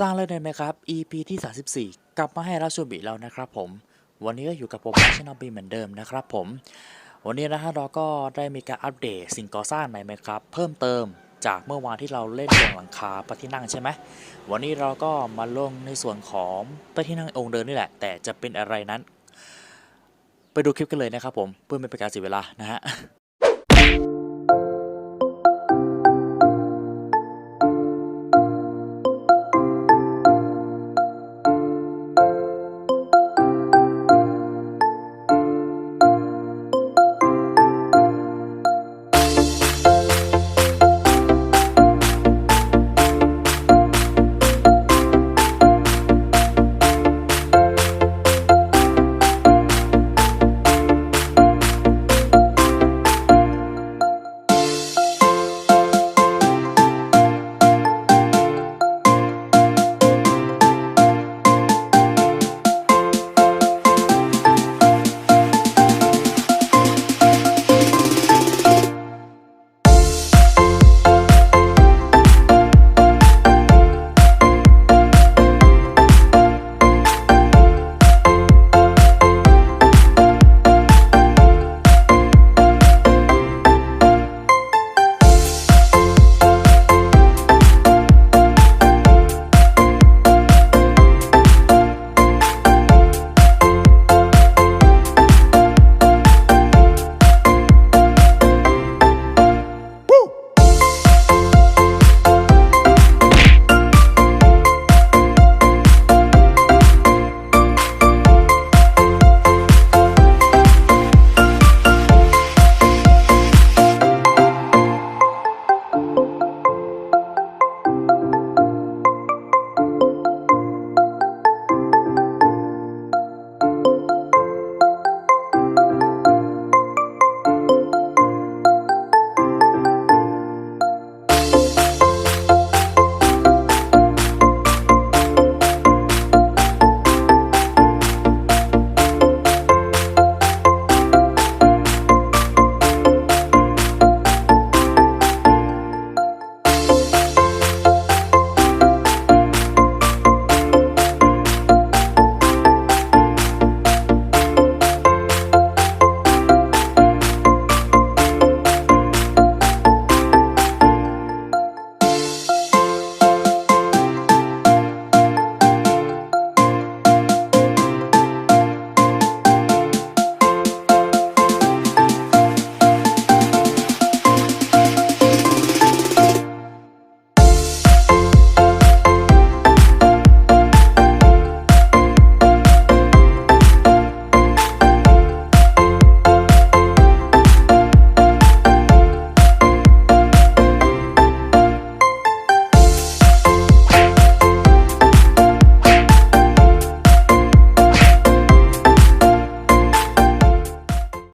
สร้างเลยได้ไหมครับ EP ที่ 34 กลับมาให้รับชมอีกแล้วนะครับผม วันนี้ก็อยู่กับผมชนอบีเหมือนเดิมนะครับผม วันนี้นะฮะเราก็ได้มีการอัปเดตสิ่งก่อสร้างในไหมครับ เพิ่มเติมจากเมื่อวานที่เราเล่นลงหลังคาพระที่นั่งใช่ไหม วันนี้เราก็มาลงในส่วนของพระที่นั่งองค์เดิมนี่แหละ แต่จะเป็นอะไรนั้น ไปดูคลิปกันเลยนะครับผม เพื่อไม่เป็นการเสียเวลานะฮะ